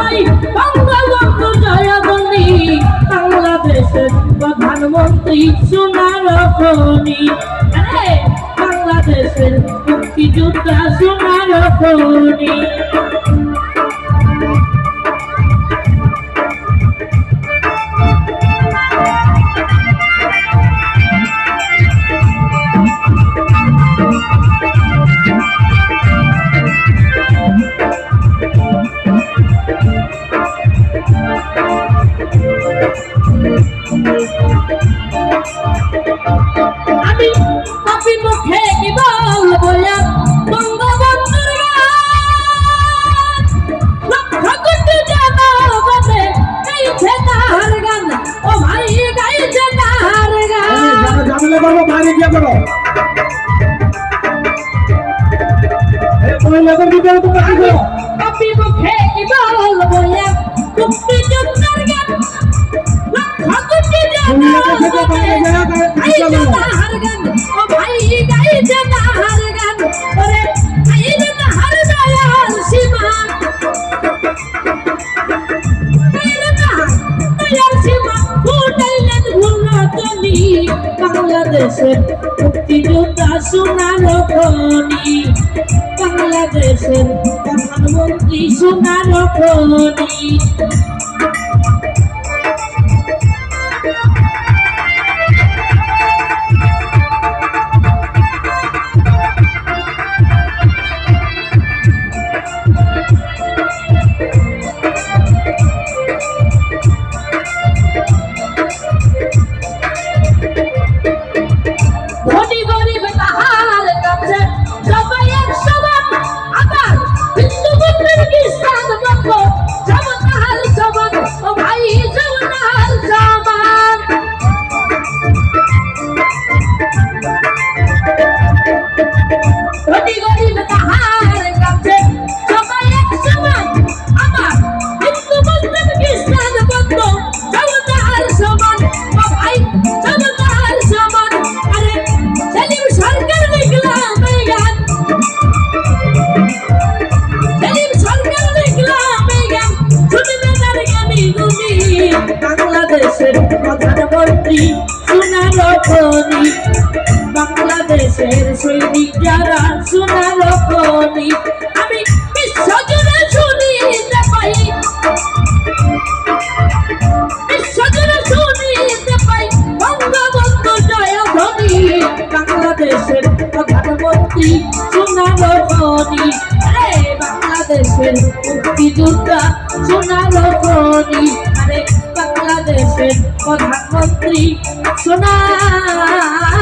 ভাই বঙ্গবন্ধু জয়বনী বাংলাদেশের প্রধানমন্ত্রী সোনার খনি। বাংলাদেশের মুক্তিযোদ্ধা সোনার খনি। আমি পাপি মুখে কি বলব আর বঙ্গবন্ধুর লক্ষ কোটি জনগণে গাইছে তার গান ও ভাই গাইছে তার গান। ঝামেলা করব বাইরে গিয়ে করো মহিলাদের ভিতরে তোমরা কি মুখে কি বলব আর মুক্তিযোদ্ধার বাংলাদেশের মুক্তিযোদ্ধা সোনার খনি। বাংলাদেশের প্রধানমন্ত্রী সোনার খনি। প্রধানমন্ত্রী সোনার খনি বাংলাদেশের সৈনিক যারা সোনার খনি আমি বিশ্বজুড়ে বিশ্বজুড়ে শুনিতে পাই জয় ধ্বনি। বাংলাদেশের প্রধানমন্ত্রী সোনার খনি বাংলাদেশের মুক্তিযোদ্ধা আছেন প্রধানমন্ত্রী সোনার